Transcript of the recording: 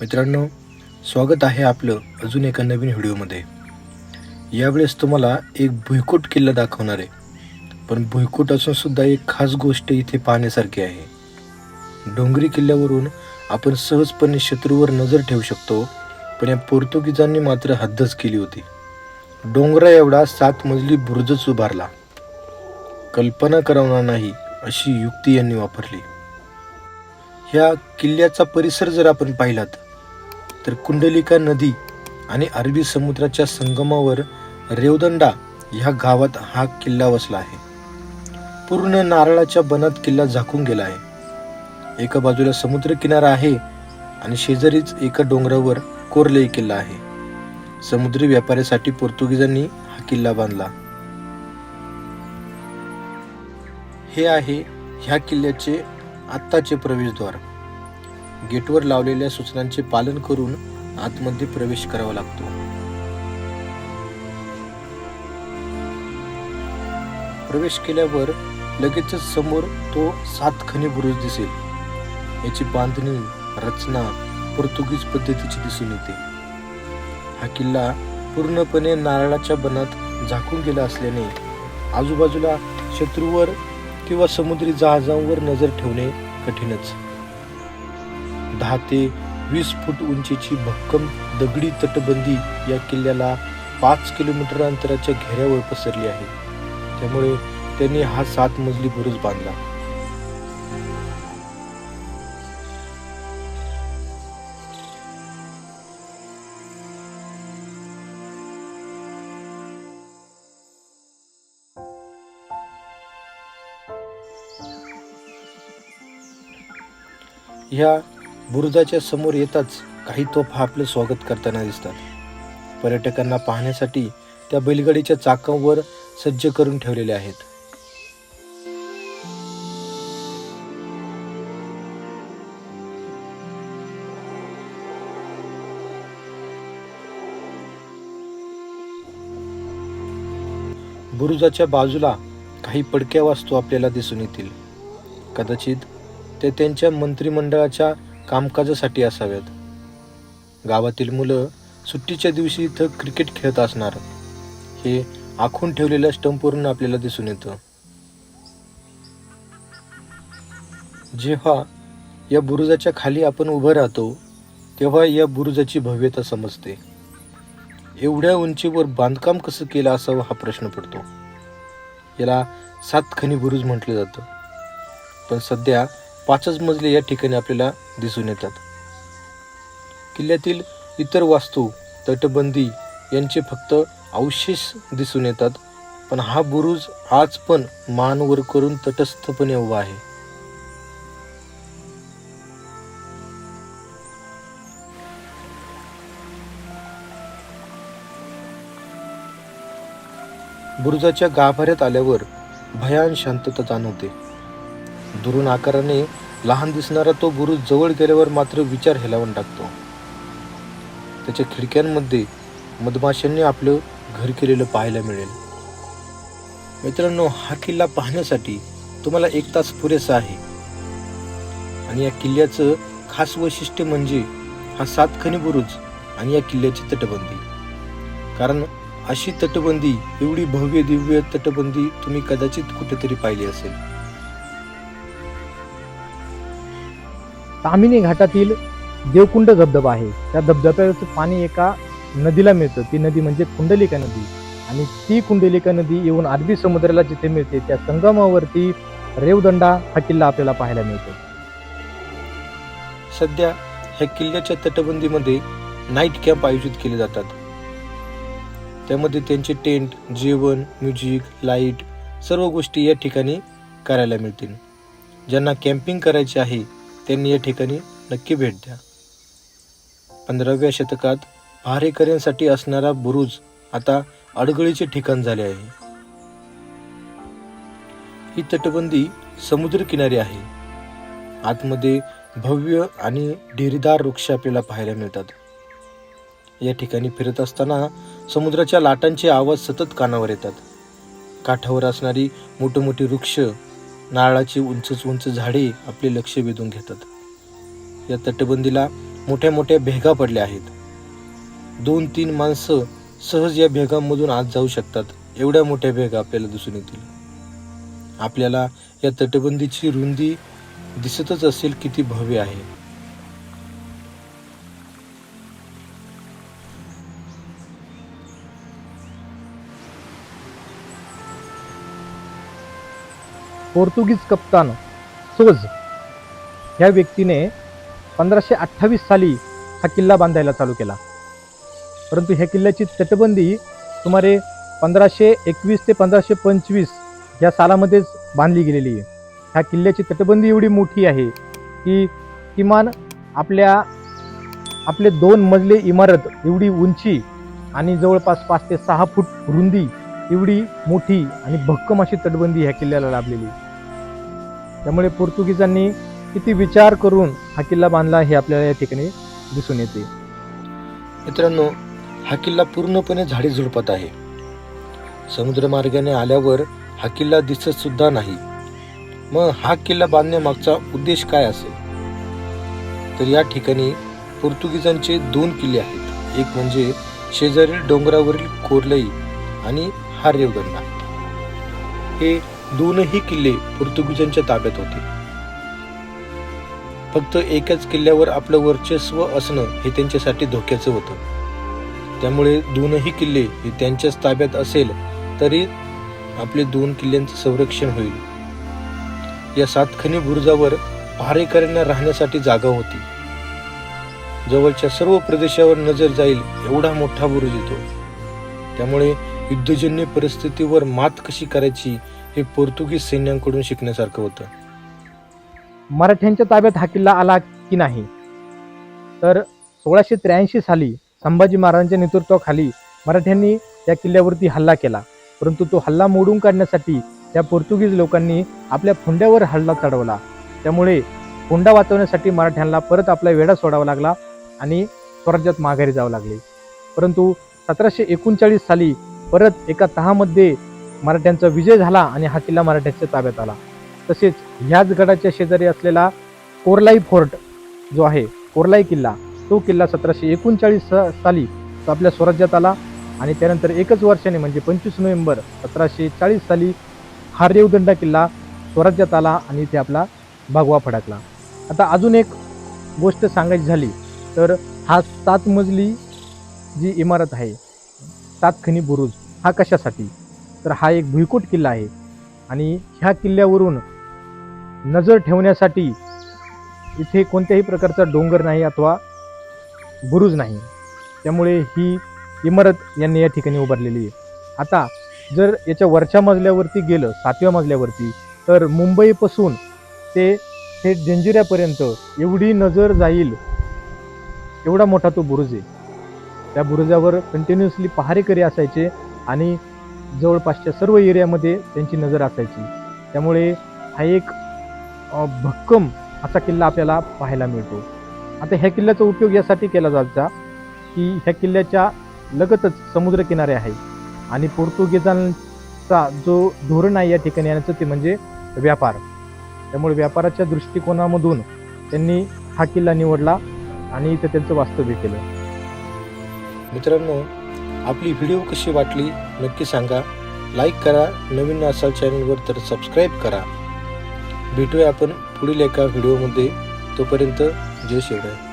मित्रांनो स्वागत आहे आपलं अजून एका नवीन व्हिडिओमध्ये. यावेळेस तुम्हाला एक भुईकोट किल्ला दाखवणार आहे. पण भुईकोट असून सुद्धा एक खास गोष्ट इथे पाहण्यासारखी आहे. डोंगरी किल्ल्यावरून आपण सहजपणे शत्रूवर नजर ठेवू शकतो पण या पोर्तुगीजांनी मात्र हद्दच केली होती. डोंगरा एवढा सात मजली बुरुजच उभारला. कल्पना करवणार नाही अशी युक्ती यांनी वापरली. ह्या किल्ल्याचा परिसर जर आपण पाहिलात तर कुंडलिका नदी आणि अरबी समुद्राच्या संगमावर रेवदंडा ह्या गावात हा किल्ला वसला आहे. पूर्ण नारळाच्या बनात किल्ला झाकून गेला आहे. एका बाजूला समुद्र किनारा आहे आणि शेजारीच एका डोंगरावर कोरलेई किल्ला आहे. समुद्री व्यापाऱ्यासाठी पोर्तुगीजांनी हा किल्ला बांधला. हे आहे ह्या किल्ल्याचे आत्ताचे प्रवेशद्वार. गेटवर लावलेल्या सूचनांचे पालन करून आतमध्ये प्रवेश करावा लागतो. प्रवेश केल्यावर लगेचच समोर तो सात खनी बुरुज दिसेल. याची बांधणी रचना पोर्तुगीज पद्धतीची दिसून येते. हा किल्ला पूर्णपणे नारळाच्या बनात झाकून गेला असल्याने आजूबाजूला शत्रूवर किंवा समुद्री जहाजांवर नजर ठेवणे कठीणच. दहा ते वीस फूट उंचीची भक्कम दगडी तटबंदी या किल्ल्याला पाच किलोमीटर अंतराच्या घेऱ्यावर पसरली आहे. त्यामुळे त्यांनी हा सात मजली बुरुज बांधला. ह्या बुरुजाच्या समोर येताच काही तोफा आपलं स्वागत करताना दिसतात. पर्यटकांना पाहण्यासाठी त्या बैलगाडीच्या चाकांवर सज्ज करून ठेवलेल्या आहेत. बुरुजाच्या बाजूला काही पडक्या वास्तू आपल्याला दिसून येतील. कदाचित ते त्यांच्या मंत्रिमंडळाच्या कामकाजासाठी असाव्यात गावातील मुलं सुट्टीच्या दिवशी इथं क्रिकेट खेळत असणार. हे आखून ठेवलेल्या स्टंपवरून आपल्याला दिसून येतं. जेव्हा या बुरुजाच्या खाली आपण उभं राहतो तेव्हा या बुरुजाची भव्यता समजते. एवढ्या उंचीवर बांधकाम कसं केलं असावं हा प्रश्न पडतो. याला सात खनी बुरुज म्हटलं जातं. पण सध्या पाचच मजले या ठिकाणी आपल्याला दिसून येतात. किल्ल्यातील इतर वास्तू तटबंदी यांचे फक्त अवशेष दिसून येतात पण हा बुरुज आज पण मानवर करून तटस्थपणे उभा आहे. बुरुजाच्या गाभाऱ्यात आल्यावर भयान शांतता जाणवते. दुरून आकाराने लहान दिसणारा तो बुरुज जवळ गेल्यावर मात्र विचार हेलावून टाकतो. त्याच्या खिडक्यांमध्ये मधमाशांनी आपलं घर केलेलं पाहायला मिळेल. मित्रांनो हा किल्ला पाहण्यासाठी तुम्हाला एक तास पुरेसा आहे. आणि या किल्ल्याचं खास वैशिष्ट्य म्हणजे हा सात खनी बुरुज आणि या किल्ल्याची तटबंदी. कारण अशी तटबंदी एवढी भव्य दिव्य तटबंदी तुम्ही कदाचित कुठेतरी पाहिली असेल. तामिनी घाटातील देवकुंड धबधबा आहे. त्या धबधब्याचं पाणी एका नदीला मिळतं. ती नदी म्हणजे कुंडलिका नदी. आणि ती कुंडलिका नदी येऊन अरबी समुद्राला जिथे मिळते त्या संगमावरती रेवदंडा हा किल्ला आपल्याला पाहायला मिळतो. सध्या ह्या किल्ल्याच्या तटबंदीमध्ये नाईट कॅम्प आयोजित केले जातात. त्यामध्ये त्यांचे टेंट जेवण म्युझिक लाइट सर्व गोष्टी या ठिकाणी करायला मिळतील. ज्यांना कॅम्पिंग करायचे आहे त्यांनी या ठिकाणी नक्की भेट द्या. पंधराव्या शतकात भारेकऱ्यांसाठी असणारा बुरुज आता अडगळीचे ठिकाण झाले आहे. ही तटबंदी समुद्रकिनारी आहे. आतमध्ये भव्य आणि ढेरीदार वृक्ष आपल्याला पाहायला मिळतात. या ठिकाणी फिरत असताना समुद्राच्या लाटांचे आवाज सतत कानावर येतात. काठावर असणारी मोठमोठी मोठी वृक्ष नारळाची उंचच उंच झाडे आपले लक्ष वेधून घेतात. या तटबंदीला मोठ्या मोठ्या भेगा पडल्या आहेत. दोन तीन माणसं सहज या भेगांमधून आत जाऊ शकतात. एवढ्या मोठ्या भेगा आपल्याला दिसून येतील. आपल्याला या तटबंदीची रुंदी दिसतच असेल किती भव्य आहे. पोर्तुगीज कप्तान सोज ह्या व्यक्तीने पंधराशे अठ्ठावीस साली हा किल्ला बांधायला चालू केला. परंतु ह्या किल्ल्याची तटबंदी सुमारे पंधराशे एकवीस ते पंधराशे पंचवीस या सालामध्येच बांधली गेलेली आहे. ह्या किल्ल्याची तटबंदी एवढी मोठी आहे की किमान आपल्या आपले दोन मजले इमारत एवढी उंची आणि जवळपास पाच ते सहा फूट रुंदी एवढी मोठी आणि भक्कम अशी तटबंदी ह्या किल्ल्याला लाभलेली. त्यामुळे पोर्तुगीजांनी किती विचार करून हा किल्ला बांधला हे आपल्याला या ठिकाणी दिसून येते. मित्रांनो हा किल्ला पूर्णपणे झाडी झुडपत आहे. समुद्रमार्गाने आल्यावर हा किल्ला दिसत सुद्धा नाही. मग हा किल्ला बांधण्यामागचा उद्देश काय असेल? तर या ठिकाणी पोर्तुगीजांचे दोन किल्ले आहेत. एक म्हणजे शेजारील डोंगरावरील कोरलई आणि हा रेवदंडा हे दोनही किल्ले पोर्तुगीजांच्या ताब्यात होते. फक्त एकाच किल्ल्यावर आपलं वर्चस्व असणं हे त्यांच्यासाठी धोक्याचं होतं. त्यामुळे दोनही किल्ले हे त्यांच्याच ताब्यात असेल तरी आपले दोन किल्ल्यांचं संरक्षण होईल. या सातखनी बुरुजावर पहारेकऱ्यांना राहण्यासाठी जागा होती. जवळच्या सर्व प्रदेशावर नजर जाईल एवढा मोठा बुरुज येतो. त्यामुळे युद्धजन्य परिस्थितीवर मात कशी करायची हे पोर्तुगीज सैन्यांकडून शिकण्यासारखं होतं. मराठ्यांच्या ताब्यात हा किल्ला आला की नाही? तर सोळाशे त्र्याऐंशी साली संभाजी महाराजांच्या नेतृत्वाखाली मराठ्यांनी त्या किल्ल्यावरती हल्ला केला. परंतु तो हल्ला मोडून काढण्यासाठी त्या पोर्तुगीज लोकांनी आपल्या फोंड्यावर हल्ला चढवला. त्यामुळे फोंडा वाचवण्यासाठी मराठ्यांना परत आपला वेढा सोडावा लागला आणि स्वराज्यात माघारी जावं लागले. परंतु सतराशे एकोणचाळीस साली परत एका तहामध्ये मराठ्यांचा विजय झाला आणि हा किल्ला मराठ्यांच्या ताब्यात आला. तसेच ह्याच गडाच्या शेजारी असलेला कोरलाई फोर्ट जो आहे कोरलाई किल्ला तो किल्ला सतराशे एकोणचाळीस साली तो आपल्या स्वराज्यात आला आणि त्यानंतर एकच वर्षाने म्हणजे पंचवीस नोव्हेंबर सतराशे चाळीस साली हा रेवदंडा किल्ला स्वराज्यात आला आणि इथे आपला भगवा फडकला. आता अजून एक गोष्ट सांगायची झाली तर हा सात मजली जी इमारत आहे सातखनी बुरुज हा कशासाठी? तर हा एक भुईकोट किल्ला आहे. आणि ह्या किल्ल्यावरून नजर ठेवण्यासाठी इथे कोणत्याही प्रकारचा डोंगर नाही अथवा बुरुज नाही. त्यामुळे ही इमारत यांनी या ठिकाणी उभारलेली आहे. आता जर याच्या वरच्या मजल्यावरती गेलं सातव्या मजल्यावरती तर मुंबईपासून ते थेट जंजिऱ्यापर्यंत एवढी नजर जाईल एवढा मोठा तो बुरुज आहे. त्या बुरुजावर कंटिन्युअसली पहारेकरी असायचे आणि जवळपासच्या सर्व एरियामध्ये त्यांची नजर असायची. त्यामुळे हा एक भक्कम असा किल्ला आपल्याला पाहायला मिळतो. आता ह्या किल्ल्याचा उपयोग यासाठी केला जायचा की ह्या किल्ल्याच्या लगतच समुद्रकिनारे आहे आणि पोर्तुगीजांचा जो धोरण आहे या ठिकाणी येण्याचं ते म्हणजे व्यापार. त्यामुळे व्यापाराच्या दृष्टिकोनामधून त्यांनी हा किल्ला निवडला आणि इथं त्यांचं वास्तव्य केलं. मित्रांनो आपली व्हिडिओ कशी वाटली नक्की सांगा. लाईक करा नवीन असाल चॅनलवर तर सबस्क्राईब करा. भेटूया आपण पुढील एका व्हिडिओमध्ये तोपर्यंत जय शिवराय